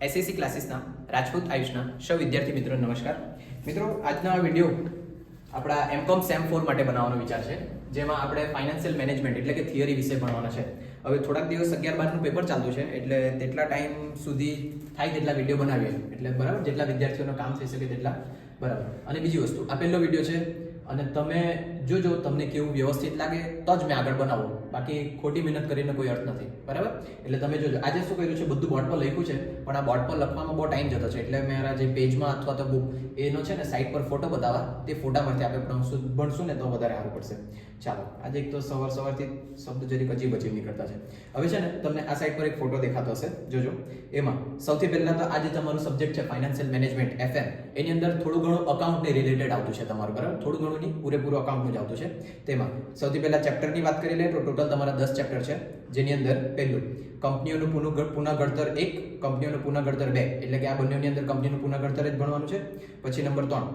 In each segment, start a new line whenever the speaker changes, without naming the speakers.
SSC ક્લાસીસના Rajput આયુષના સૌ વિદ્યાર્થી મિત્રો નમસ્કાર. મિત્રો, આજનો આ વીડિયો આપણા એમકોમ સેમ ફોર માટે બનાવવાનો વિચાર છે, જેમાં આપણે ફાઇનાન્શિયલ મેનેજમેન્ટ એટલે કે થિયરી વિશે ભણવાના છે. હવે થોડાક દિવસ અગિયાર બારનું પેપર ચાલતું છે, એટલે તેટલા ટાઈમ સુધી થાય તેટલા વીડિયો બનાવીએ. એટલે બરાબર, જેટલા વિદ્યાર્થીઓનું કામ થઈ શકે તેટલા. બરાબર. અને બીજી વસ્તુ આ પહેલો વીડિયો છે, અને તમે જોજો, તમને કેવું વ્યવસ્થિત લાગે, તો જ મેં આગળ બનાવો. બાકી ખોટી મહેનત કરીને કોઈ અર્થ નથી. બરાબર? એટલે તમે જોજો, આજે શું કર્યું છે, બધું બોર્ડ પર લખ્યું છે, પણ આ બોર્ડ પર લખવામાં બહુ ટાઈમ જતો છે. એટલે મારા જે પેજમાં અથવા તો બુક, એનો છે ને સાઈડ પર ફોટો બતાવવા, તે ફોટામાંથી આપણે ભણશું ભણશું ને, તો વધારે સારું પડશે. ચાલો, આજે એક તો સવાર સવારથી શબ્દ જરીક અજીબ અજીબ નીકળતા છે. હવે છે ને, તમને આ સાઈડ પર એક ફોટો દેખાતો હશે. જોજો. એમાં, સૌથી પહેલાં તો આજે તમારું સબ્જેક્ટ છે ફાઇનાન્શિયલ મેનેજમેન્ટ, એફએમ. એની અંદર થોડું ઘણું અકાઉન્ટને રિલેટેડ આવતું છે તમારું, બરાબર? થોડું ઘણું નહીં, પૂરેપૂરું અકાઉન્ટનું આવતું છે. તેમાં સૌથી પહેલા ચેપ્ટરની વાત કરી લઈએ તો ટોટલ તમારા દસ ચેપ્ટર છે, જેની અંદર પહેલું, કંપનીઓનું પુનઃ પુનઃઘડતર એક, કંપનીઓનું પુનઃઘડતર બે, એટલે કે આ બંનેની અંદર કંપનીનું પુનઃઘડતર જ ભણવાનું છે. પછી નંબર ત્રણ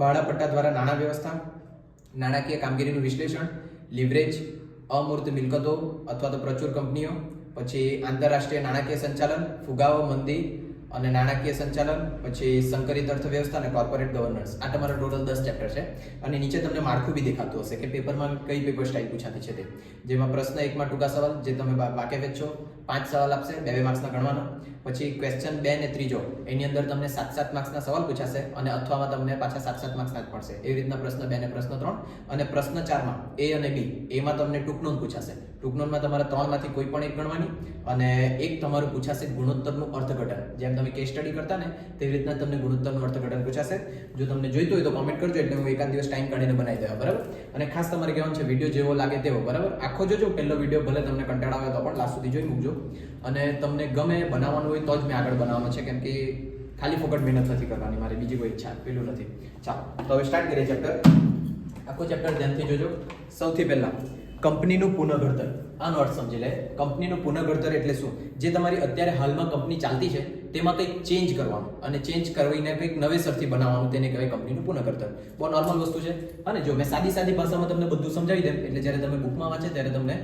ભાડાપટ્ટા દ્વારા નાણાં વ્યવસ્થા, નાણાકીય કામગીરીનું વિશ્લેષણ, લિવરેજ, અમૂર્ત મિલકતો અથવા તો પ્રચુર કંપનીઓ, પછી આંતરરાષ્ટ્રીય નાણાકીય સંચાલન, ફુગાવો, મંદી અને નાણાકીય સંચાલન, પછી સંકલિત અર્થવ્યવસ્થા અને કોર્પોરેટ ગવર્નન્સ આ તમારા ટોટલ દસ ચેપ્ટર છે. અને નીચે તમને માળખું બી દેખાતું હશે કે પેપરમાં કઈ પેપર સ્ટાઇલ પૂછાતી છે તે. જેમાં પ્રશ્ન એકમાં ટૂંકા સવાલ, જે તમે વાકેફ છો પાંચ સવાલ આપશે, બે બે માર્ક્સના ગણવાના. પછી ક્વેશ્ચન બે ને ત્રીજો, એની અંદર તમને સાત સાત માર્ક્સના સવાલ પૂછાશે અને અથવામાં તમને પાછા સાત સાત માર્ક્સના જ પડશે. એવી રીતના પ્રશ્ન બે ને પ્રશ્ન ત્રણ અને પ્રશ્ન ચારમાં એ અને બી એમાં તમને ટૂંકનું પૂછાશે. ટૂંકનોંધમાં તમારે ત્રણમાંથી કોઈ પણ એક ગણવાની અને એક તમારું પૂછાશે ગુણોત્તરનું અર્થઘટન. જેમ તમે કેસ સ્ટડી કરતા ને તેવી રીતના તમને ગુણોત્તરનું અર્થઘટન પૂછાશે. જો તમને જોઈતું હોય તો કોમેન્ટ કરજો, એટલે હું એકાદ દિવસ ટાઈમ કાઢીને બનાવી દેવા બરાબર? અને ખાસ તમારે કહેવાનું છે વીડિયો જેવો લાગે તેવો, બરાબર? આખો જોજો, પહેલો વીડિયો ભલે તમને કંટાળો આવે તો પણ લાસ્ટ સુધી જોઈ મૂકજો. અને તમને ગમે બનાવવાનું હોય તો જ મેં આગળ બનાવવાનું છે, કેમ કે ખાલી ફોકટ મહેનત નથી કરવાની, મારી બીજી કોઈ ઈચ્છા, પેલું નથી. ચાલો, તો હવે સ્ટાર્ટ કરીએ ચેપ્ટર આખો ચેપ્ટર ધ્યાનથી જોજો. સૌથી પહેલા કંપનીનું પુનઃઘડતર આનો અર્થ સમજી લે. કંપનીનું પુનઃઘડતર એટલે શું? જે તમારી અત્યારે હાલમાં કંપની ચાલતી છે, તેમાં કંઈક ચેન્જ કરવાનું અને ચેન્જ કરીને કંઈક નવેસરથી બનાવવાનું, તેને કહેવાય કંપનીનું પુનઃઘડતર બહુ નોર્મલ વસ્તુ છે. અને જો મેં સાદી સાદી ભાષામાં તમને બધું સમજાવી દેમ એટલે જ્યારે તમે બુકમાં વાંચે ત્યારે તમને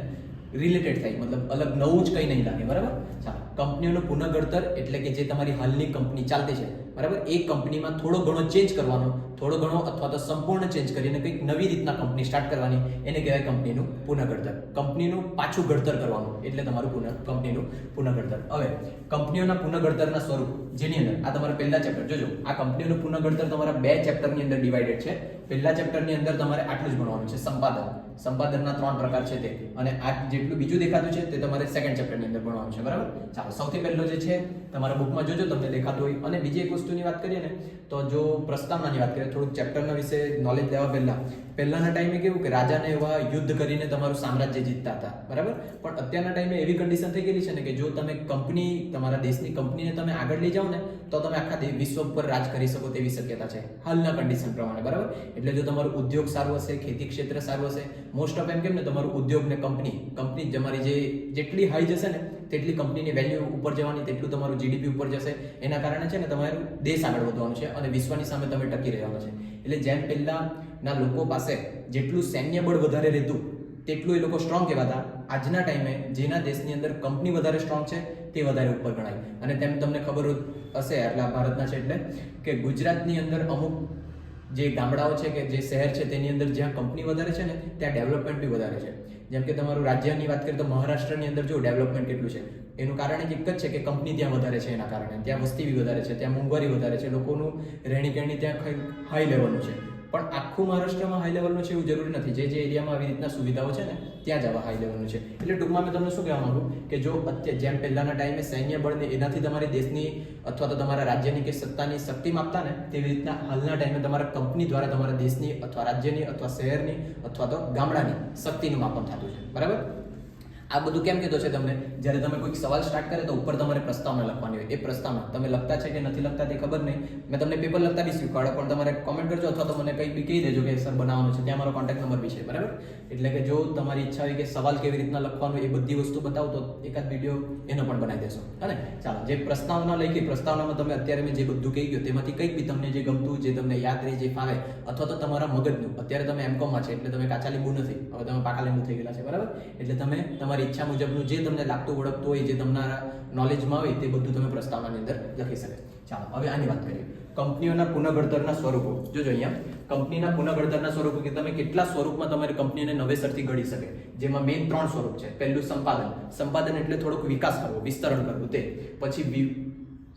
રિલેટેડ થાય. મતલબ અલગ નવું જ કંઈ નહીં લાગે, બરાબર? ચાલો કંપનીઓનું પુનઃઘડતર એટલે કે જે તમારી હાલની કંપની ચાલતી છે બરાબર? એક કંપનીમાં થોડો ઘણો ચેન્જ કરવાનો, થોડો ઘણો અથવા તો સંપૂર્ણ ચેન્જ કરીને કંઈક નવી રીતના કંપની સ્ટાર્ટ કરવાની, એને કહેવાય કંપનીનું પુનઃઘડતર કંપનીનું પાછું ઘડતર કરવાનું, એટલે તમારું પુનઃ, કંપનીનું પુનઃઘડતર હવે, કંપનીઓના પુનઃઘડતરના સ્વરૂપ, જેની અંદર, આ તમારા પહેલા ચેપ્ટર જોજો, આ કંપનીઓનું પુનઃઘડતર તમારા બે ચેપ્ટરની અંદર ડિવાઇડેડ છે. પહેલા ચેપ્ટરની અંદર તમારે આટલું જ ભણવાનું છે, સંપાદન. સંપાદનના ત્રણ પ્રકાર છે તે, અને આ જેટલું બીજું દેખાતું છે, તે તમારે સેકન્ડ ચેપ્ટરની અંદર ભણવાનું છે, બરાબર? ચાલો, સૌથી પહેલો જે છે, તમારા બુકમાં જોજો, તમને દેખાતું હોય, અને બીજી એક વસ્તુની વાત કરીએ ને, તો જો પ્રસ્તાવનાની વાત કરીએ, થોડુંક ચેપ્ટરના વિશે નોલેજ લેવા પહેલાં. પહેલાના ટાઈમે કેવું કે રાજાને એવા યુદ્ધ કરીને તમારું સામ્રાજ્ય જીતતા હતા, બરાબર? પણ અત્યારના ટાઈમે એવી કન્ડિશન થઈ ગયેલી છે ને કે જો તમે કંપની તમારા દેશની કંપનીને તમે આગળ લઈ જાઓ ને, તો તમે આખા વિશ્વ ઉપર રાજ કરી શકો તેવી શક્યતા છે, હાલના કન્ડિશન પ્રમાણે, બરાબર? એટલે જો તમારું ઉદ્યોગ સારું હશે, ખેતી ક્ષેત્ર સારું હશે મોસ્ટ ઓફ એમ કેમ ને, તમારું ઉદ્યોગ ને કંપની કંપની તમારી જે, જેટલી હાઈ જશે ને, તેટલી કંપનીની વેલ્યુ ઉપર જવાની, તેટલું તમારું જીડીપી ઉપર જશે. એના કારણે છે ને, તમારું દેશ આગળ વધવાનો છે અને વિશ્વની સામે તમે ટકી રહેવાનો છે. એટલે જેમ પહેલાના લોકો પાસે જેટલું સૈન્ય બળ વધારે રહેતું, તેટલું એ લોકો સ્ટ્રોંગ કહેવાતા. આજના ટાઈમે જેના દેશની અંદર કંપની વધારે સ્ટ્રોંગ છે, તે વધારે ઉપર ગણાય. અને તેમ તમને ખબર હશે આટલા ભારતના છે એટલે, કે ગુજરાતની અંદર અમુક જે ગામડાઓ છે કે જે શહેર છે, તેની અંદર જ્યાં કંપની વધારે છે ને, ત્યાં ડેવલપમેન્ટ બી વધારે છે. જેમ કે તમારું રાજ્યની વાત કરીએ તો મહારાષ્ટ્રની અંદર જો ડેવલપમેન્ટ કેટલું છે? એનું કારણ એક જ છે કે કંપની ત્યાં વધારે છે એના કારણે. ત્યાં વસ્તી બી વધારે છે, ત્યાં મોંઘવારી વધારે છે, લોકોનું રહેણી કહેણી ત્યાં હાઈ લેવલનું છે. પણ આખું મહારાષ્ટ્રમાં હાઈ લેવલનું છે એવું જરૂરી નથી. જે જે એરિયામાં આવી રીતના સુવિધાઓ છે ને, ત્યાં જ આવા હાઈ લેવલનું છે. એટલે ટૂંકમાં મેં તમને શું કહેવા માંગુ? કે જો અત્યારે જેમ પહેલાના ટાઈમે સૈન્ય બળને એનાથી તમારી દેશની અથવા તો તમારા રાજ્યની કે સત્તાની શક્તિ માપતા ને, તેવી રીતના હાલના ટાઈમે તમારા કંપની દ્વારા તમારા દેશની અથવા રાજ્યની અથવા શહેરની અથવા તો ગામડાની શક્તિનું માપન થતું છે. બરાબર? આ બધું કેમ કીધું છે તમને? જ્યારે તમે કોઈક સવાલ સ્ટાર્ટ કરે તો ઉપર તમારે પ્રસ્તાવના લખવાની હોય. એ પ્રસ્તાવના. તમે લખતા છે કે નથી લખતા તે ખબર નહીં. મેં તમને પેપર લખતા બી શીખવાડો પણ તમારે કોમેન્ટ કરજો અથવા તો મને કંઈક બી કહી દેજો કે સર બનાવવાનું છે. ત્યાં મારો કોન્ટેક્ટ નંબર બી છે, બરાબર? એટલે કે જો તમારી ઈચ્છા હોય કે સવાલ કેવી રીતના લખવાનું એ બધી વસ્તુ બતાવો, તો એકાદ વીડિયો એનો પણ બનાવી દેશો. અને ચાલો, જે પ્રસ્તાવના લખી, પ્રસ્તાવનામાં તમે અત્યારે મેં જે બધું કહી ગયું, તેમાંથી કંઈક બી તમને જે ગમતું, જે તમને યાદ રહે, જે ફાવે, અથવા તો તમારા મગજનું. અત્યારે તમે એમકોમમાં છે, એટલે તમે કાચા લીંબુ નથી. હવે તમે પાકા લીંબુ થઈ ગયેલા છે, બરાબર? એટલે તમે તમારી તમારી ઈચ્છા મુજબનું જે તમને લાગતું, ઓળખતું હોય, જે તમારા નોલેજમાં હોય, તે બધું તમે પ્રસ્તાવનાની અંદર લખી શકે. ચાલો, હવે આની વાત કરીએ. કંપનીઓના પુનઃઘડતરના સ્વરૂપો. જોજો અહીંયા. કંપનીના પુનઃઘડતરના સ્વરૂપો કે તમે કેટલા સ્વરૂપમાં તમારી કંપનીને નવેસરથી ઘડી શકે. જેમાં મેઇન ત્રણ સ્વરૂપ છે. પહેલું સંપાદન. સંપાદન એટલે થોડોક વિકાસ કરવો, વિસ્તરણ કરવું, તે. પછી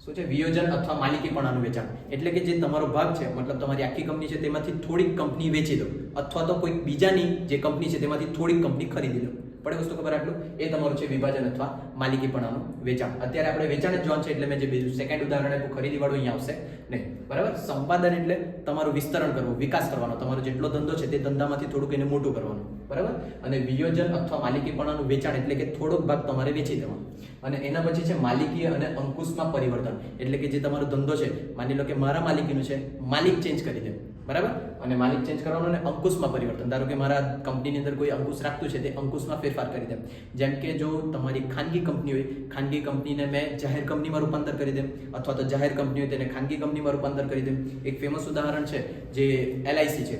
શું છે? વિયોજન અથવા માલિકીપણાનું વેચાણ. એટલે કે જે તમારો ભાગ છે, મતલબ તમારી આખી કંપની છે, તેમાંથી થોડીક કંપની વેચી દો. અથવા તો કોઈક બીજાની જે કંપની છે, તેમાંથી થોડીક કંપની ખરીદી લો. પડે વસ્તુ ખબર આટલું? એ તમારું છે વિભાજન અથવા માલિકીપણાનું વેચાણ. અત્યારે આપણે વેચાણ જ જોવાનું છે એટલે મેં જે બીજું સેકન્ડ ઉદાહરણ આપ્યું, ખરીદી વાળું અહીંયા આવશે. નહીં, બરાબર? સંપાદન એટલે તમારું વિસ્તરણ કરવું, વિકાસ કરવાનો. તમારો જેટલો ધંધો છે તે ધંધામાંથી થોડુંક એને મોટું કરવાનું. બરાબર? અને વિયોજન અથવા માલિકીપણાનું વેચાણ એટલે કે થોડોક ભાગ તમારે વેચી દેવાનો. અને એના પછી છે માલિકી અને અંકુશમાં પરિવર્તન. એટલે કે જે તમારો ધંધો છે, માની લો કે મારા માલિકીનું છે, માલિક ચેન્જ કરી દે. બરાબર? અને માલિક ચેન્જ કરવાનો અને અંકુશમાં પરિવર્તન. ધારો કે મારા કંપનીની અંદર કોઈ અંકુશ રાખતું છે, તે અંકુશમાં ફેરફાર કરી દેમ જેમ કે જો તમારી ખાનગી કંપની હોય, ખાનગી કંપનીને મેં જાહેર કંપનીમાં રૂપાંતર કરી દેમ અથવા તો જાહેર કંપની હોય તેને ખાનગી કંપનીમાં રૂપાંતર કરી દે. એક ફેમસ ઉદાહરણ છે, જે એલઆઈસી છે,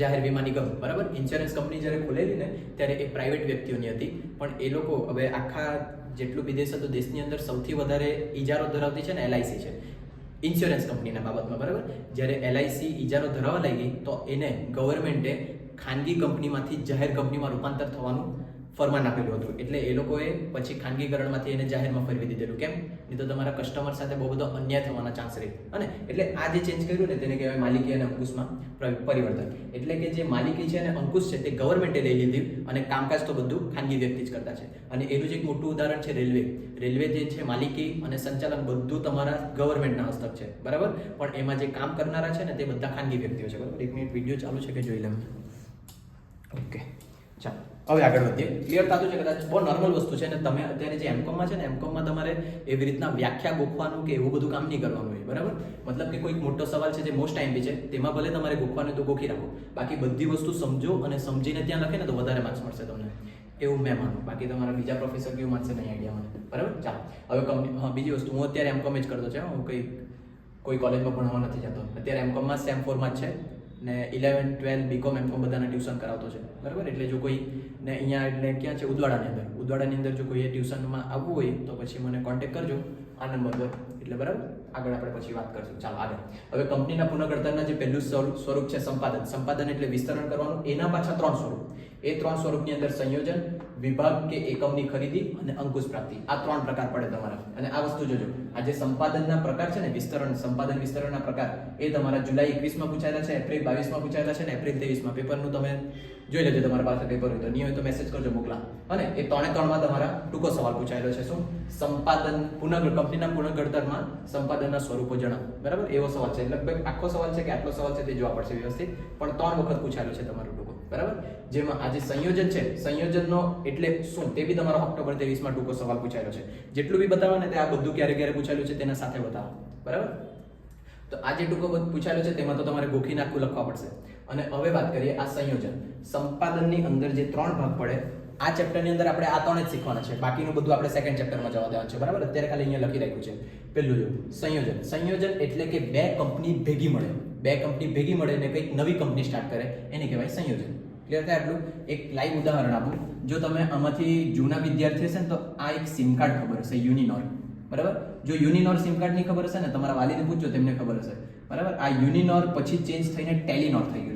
જાહેર વીમા નિગમ. બરાબર? ઇન્સ્યોરન્સ કંપની જ્યારે ખોલેલી ને, ત્યારે એ પ્રાઇવેટ વ્યક્તિઓની હતી. પણ એ લોકો હવે આખા જેટલું વિદેશ હતું, દેશની અંદર સૌથી વધારે ઇજારો ધરાવતી છે ને એલઆઈસી છે. ઇન્સ્યોરન્સ કંપનીના બાબતમાં, બરાબર? જ્યારે એલઆઈસી ઇજારો ધરાવવા લાગી, તો એને ગવર્મેન્ટે ખાનગી કંપનીમાંથી જાહેર કંપનીમાં રૂપાંતર થવાનું ફરમાન આપેલું હતું. એટલે એ લોકોએ પછી ખાનગીકરણમાંથી એને જાહેરમાં ફેરવી દીધેલું. કેમ? નહીં તો તમારા કસ્ટમર સાથે બહુ બધો અન્યાય થવાના ચાન્સ રહે. અને એટલે આ જે ચેન્જ કર્યું ને તેને કહેવાય માલિકી અને અંકુશમાં પરિવર્તન. એટલે કે જે માલિકી છે અને અંકુશ છે, તે ગવર્મેન્ટે લઈ લીધી અને કામકાજ તો બધું ખાનગી વ્યક્તિ જ કરતા છે. અને એનું જ એક મોટું ઉદાહરણ છે રેલવે રેલવે જે છે માલિકી અને સંચાલન બધું તમારા ગવર્મેન્ટના હસ્તક છે. બરાબર? પણ એમાં જે કામ કરનારા છે ને તે બધા ખાનગી વ્યક્તિઓ છે. બરાબર? એક મિનિટ વીડિયો ચાલુ છે કે જોઈ લેમ? ઓકે ચાલો. હવે આગળ વધીએ. ક્લિયર થતું છે કદાચ? બહુ નોર્મલ વસ્તુ છે અને તમે અત્યારે જે એમકોમમાં છે ને એમકોમમાં તમારે એવી રીતના વ્યાખ્યા ગોખવાનું કે એવું બધું કામ નહીં કરવાનું હોય, બરાબર? મતલબ કે કોઈક મોટો સવાલ છે જે મોસ્ટ ટાઈમ બી છે, તેમાં ભલે તમારે ગોખવાનું તો ગોખી રાખો. બાકી બધી વસ્તુ સમજો અને સમજીને ત્યાં લખે ને તો વધારે માર્ક્સ મળશે તમને. એવું મેં માનું. બાકી તમારા બીજા પ્રોફેસર કેવું માનશે નહીં આઈડિયા મને. બરાબર? ચાલો. હવે કમ બીજી વસ્તુ. હું અત્યારે એમકોમ જ કરતો છે. હું કંઈ, કોઈ કોલેજમાં ભણવા નથી જતો. અત્યારે એમકોમમાં સેમ ફોરમાં જ છે. ને ઇલેવન ટ્વેલ્વ બીકોમ એમકોમ બધાને ટ્યુશન કરાવતો છે. બરાબર? એટલે જો કોઈ ને અહીંયા એટલે ક્યાં છે? ઉદવાડાની અંદર. ઉદવાડાની અંદર જો કોઈએ ટ્યુશનમાં આવવું હોય, તો પછી મને કોન્ટેક્ટ કરજો. આ નંબર પર. એટલે બરાબર? આગળ આપણે પછી વાત કરશું. ચાલો, આગળ. હવે કંપનીના પુનઃગળતરના જે પહેલું સ્વરૂપ છે સંપાદન. સંપાદન એટલે વિસ્તરણ કરવાનું. એના પાછા ત્રણ સ્વરૂપ. એ ત્રણ સ્વરૂપની અંદર સંયોજન વિભાગ કે એકમની ખરીદી અને અંકુશ પ્રાપ્તિ. આ ત્રણ પ્રકાર પડે તમારા. અને આ વસ્તુ જોજો. આ જે સંપાદનના પ્રકાર છે ને, વિસ્તરણ, સંપાદન વિસ્તરણના પ્રકાર, એ તમારા જુલાઈ એકવીસમાં પૂછાયેલા છે, એપ્રિલ બાવીસમાં પૂછાયેલા છે ને, એપ્રિલ ત્રેવીસમાં. પેપરનું તમે જોઈ લેજો તમારા પાસે પેપર હોય તો. નહીં હોય તો મેસેજ કરજો મોકલા. અને એ ત્રણે ત્રણમાં તમારા ટૂંકો સવાલ પૂછાયેલો છે. શું? સંપાદન, પુનઃ કંપનીના પુનઃઘડતરમાં સંપાદનના સ્વરૂપો જણાવો. બરાબર? એવો સવાલ છે. લગભગ આખો સવાલ છે કે આટલો સવાલ છે તે જોવા પડશે વ્યવસ્થિત. પણ ત્રણ વખત પૂછાયેલો છે તમારો ટૂંકો. બરાબર? જેમાં આજે સંયોજન છે. સંયોજનનો એટલે શું? તે બી તમારો ઓક્ટોબર ત્રેવીસમાં ટૂંકો સવાલ પૂછાયેલો છે. જેટલું બી બતાવો ને તે આ બધું ક્યારે ક્યારે પૂછાયેલું છે તેના સાથે બતાવો. બરાબર? તો આ જે ટૂંકો પૂછાયેલો છે, તેમાં તો તમારે ગોખી નાખવું લખવા પડશે. અને હવે વાત કરીએ આ સંયોજન. સંપાદનની અંદર જે ત્રણ ભાગ પડે, આ ચેપ્ટરની અંદર આપણે આ ત્રણ જ શીખવાના છે. બાકીનું બધું આપણે સેકન્ડ ચેપ્ટરમાં જવા દેવાનું છે. બરાબર? અત્યારે ખાલી અહીંયા લખી રાખ્યું છે. પહેલું સંયોજન. સંયોજન એટલે કે બે કંપની ભેગી મળે. બે કંપની ભેગી મળે ને કંઈક નવી કંપની સ્ટાર્ટ કરે, એને કહેવાય સંયોજન. ક્લિયર થાય આટલું? એક લાઈવ ઉદાહરણ આપું. જો તમે આમાંથી જૂના વિદ્યાર્થી હશે ને તો આ એક સિમ કાર્ડ ખબર હશે યુનિનોર બરાબર? જો યુનિનોર સિમ કાર્ડની ખબર હશે ને, તમારા વાલીને પૂછજો, તેમને ખબર હશે. બરાબર? આ યુનિનોર પછી ચેન્જ થઈને ટેલિનોર થઈ ગયેલું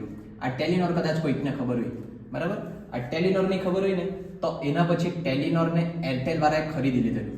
આ ટેલિનોર કદાચ કોઈકને ખબર હોય, બરાબર? આ ટેલિનોરની ખબર હોય ને, તો એના પછી ટેલિનોરને એરટેલ વાળાએ ખરીદી લીધેલું.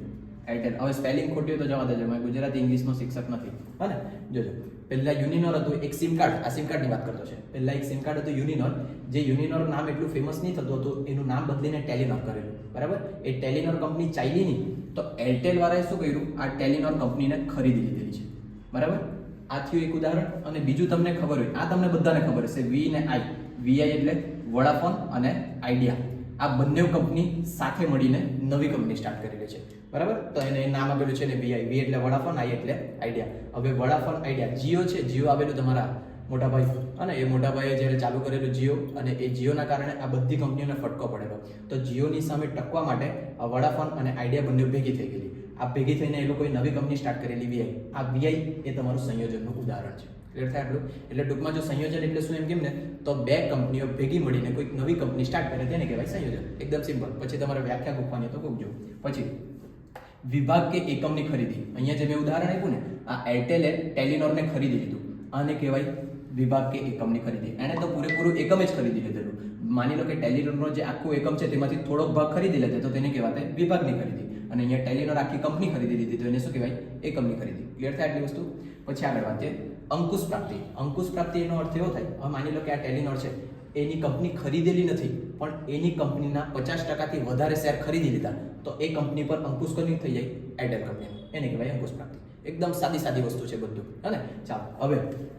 એરટેલ. હવે સ્પેલિંગ ખોટી હોય તો જવા દેજો મેં ગુજરાતી, ઇંગ્લિશનો શિક્ષક નથી. હા ને? જોજો. પહેલા યુનિનોર હતું, એક સિમ કાર્ડ આ સિમ કાર્ડની વાત કરતો છે. પહેલા એક સિમ કાર્ડ હતું યુનિનોર. જે યુનિનોર નામ એટલું ફેમસ નહીં થતું હતું, એનું નામ બદલીને ટેલિનોર કરેલું. બરાબર? એ ટેલિનોર કંપની ચાલી નહીં, તો એરટેલ વાળાએ શું કર્યું? આ ટેલિનોર કંપનીને ખરીદી લીધેલી છે. બરાબર? આ થયું એક ઉદાહરણ અને બીજું તમને ખબર હોય. આ તમને બધાને ખબર હશે. વી ને આઈ વીઆઈ એટલે વોડાફોન અને આઈડિયા. આ બંને કંપની સાથે મળીને નવી કંપની સ્ટાર્ટ કરેલી છે. બરાબર? તો એને નામ આપેલું છે ને વીઆઈ વી એટલે વડાફોન આઈ એટલે આઈડિયા. હવે વડાફોન, આઈડિયા જીઓ છે. જીઓ આવેલું તમારા મોટાભાઈ. અને એ મોટાભાઈએ જ્યારે ચાલુ કરેલું જીઓ અને એ જીઓના કારણે આ બધી કંપનીઓને ફટકો પડેલો. તો જીઓની સામે ટકવા માટે આ વડાફોન અને આઈડિયા બંને ભેગી થઈ ગયેલી. આ ભેગી થઈને એ લોકોએ નવી કંપની સ્ટાર્ટ કરેલી વીઆઈ આ વીઆઈ એ તમારું સંયોજનનું ઉદાહરણ છે. ક્લિયર થાય આટલું એટલે ટૂંકમાં જો સંયોજન એટલે શું એમ કેમ ને? તો બે કંપનીઓ ભેગી મળીને કોઈક નવી કંપની સ્ટાર્ટ કરે તેને કહેવાય સંયોજન. એકદમ સિમ્પલ પછી તમારે વ્યાખ્યા ગોખવાની તો ગોખજો પછી, વિભાગ કે એકમની ખરીદી. અહીંયા જે મેં ઉદાહરણ આપ્યું ને, આ એરટેલે ટેલિનોરને ખરીદી લીધું. આને કહેવાય વિભાગ કે એકમની ખરીદી. એણે તો પૂરેપૂરું એકમ જ ખરીદી લીધેલું. માની લો કે ટેલિનોરનો જે આખું એકમ છે તેમાંથી થોડોક ભાગ ખરીદી લેતો તો તેને કહેવાય વિભાગની ખરીદી. અને અહીંયા ટેલિનોર આખી કંપની ખરીદી લીધી તો એને શું કહેવાય? એકમની ખરીદી. ક્લિયર થાય આટલી વસ્તુ? પછી આગળ વાંચીએ અંકુશ પ્રાપ્તિ. અંકુશ પ્રાપ્તિ એનો અર્થ એવો થાય, હવે માની લો કે આ ટેલિનોર છે, એની કંપની ખરીદેલી નથી, પણ એની કંપનીના પચાસ ટકાથી વધારે શેર ખરીદી લીધા, તો એ કંપની પર અંકુશ કરી થઈ જાય? એરટેલ કંપની એને કહેવાય અંકુશ પ્રાપ્તિ. એકદમ સાદી સાદી વસ્તુ છે બધું. હે ચાલો, હવે,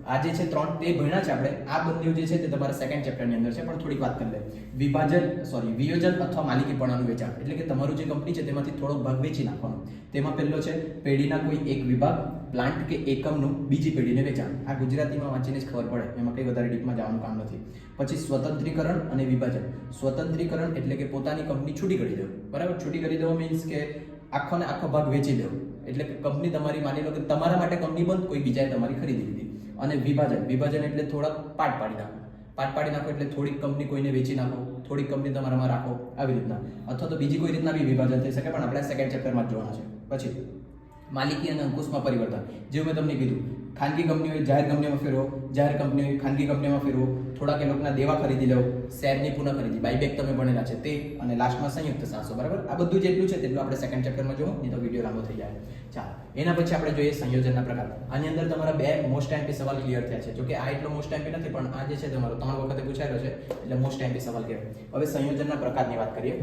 આ જે છે ત્રણ, તે ભણ્યા છે આપણે. આ બંને જે છે તે તમારા સેકન્ડ ચેપ્ટરની અંદર છે, પણ થોડીક વાત કરી લે. વિભાજન સોરી વિયોજન અથવા માલિકીપણાનું વેચાણ. એટલે કે તમારું જે કંપની છે તેમાંથી થોડો ભાગ વેચી નાખવાનો. તેમાં પહેલો છે, પેઢીના કોઈ એક વિભાગ પ્લાન્ટ કે એકમનું બીજી પેઢીને વેચાણ. આ ગુજરાતીમાં વાંચીને જ ખબર પડે. એમાં કંઈ વધારે ડીપમાં જવાનું કામ નથી. પછી સ્વતંત્રીકરણ અને વિભાજન. સ્વતંત્રીકરણ એટલે કે પોતાની કંપની છૂટી કરી દેવું બરાબર? છૂટી કરી દેવો મીન્સ કે આખો ને આખો ભાગ વેચી દેવો એટલે કે કંપની તમારી માની લો કે તમારા માટે કંપની બંધ, કોઈ બીજાએ તમારી ખરીદી લીધી. અને વિભાજન વિભાજન એટલે થોડાક પાટ પાડી નાખો. પાટ પાડી નાખો એટલે થોડીક કંપની કોઈને વેચી નાખો, થોડીક કંપની તમારામાં રાખો, આવી રીતના. અથવા તો બીજી કોઈ રીતના બી વિભાજન થઈ શકે, પણ આપણે સેકન્ડ ચેપ્ટરમાં જોવાના છે. પછી. માલિકી અને અંકુશમાં પરિવર્તન. જેવું મેં તમને કીધું, ખાનગી કંપનીઓ જાહેર કંપનીઓમાં ફેરવો, જાહેર કંપનીઓ ખાનગી કંપનીઓમાં ફેરવો, થોડાક એ લોકોના દેવા ખરીદી લો, શેરની પુનઃ ખરીદી બાયબેક તમે ભણેલા છે તે અને લાસ્ટમાં સંયુક્ત સાહસો, બરાબર? આ બધું જેટલું છે તેટલું આપણે સેકન્ડ ચેપ્ટરમાં જોવું, નહીં તો વીડિયો લાંબો થઈ જાય. ચાલો, એના પછી આપણે જોઈએ સંયોજનના પ્રકાર. આની અંદર તમારા બે મોસ્ટ ટાઈમથી સવાલ ક્લિયર થયા છે. જોકે આ એટલો મોસ્ટ ટાઈમથી નથી, પણ આ જે છે તમારો, ત્રણ વખતે પૂછાયેલો છે, એટલે મોસ્ટ ટાઈમથી સવાલ કહેવાય હવે સંયોજનના પ્રકારની વાત કરીએ.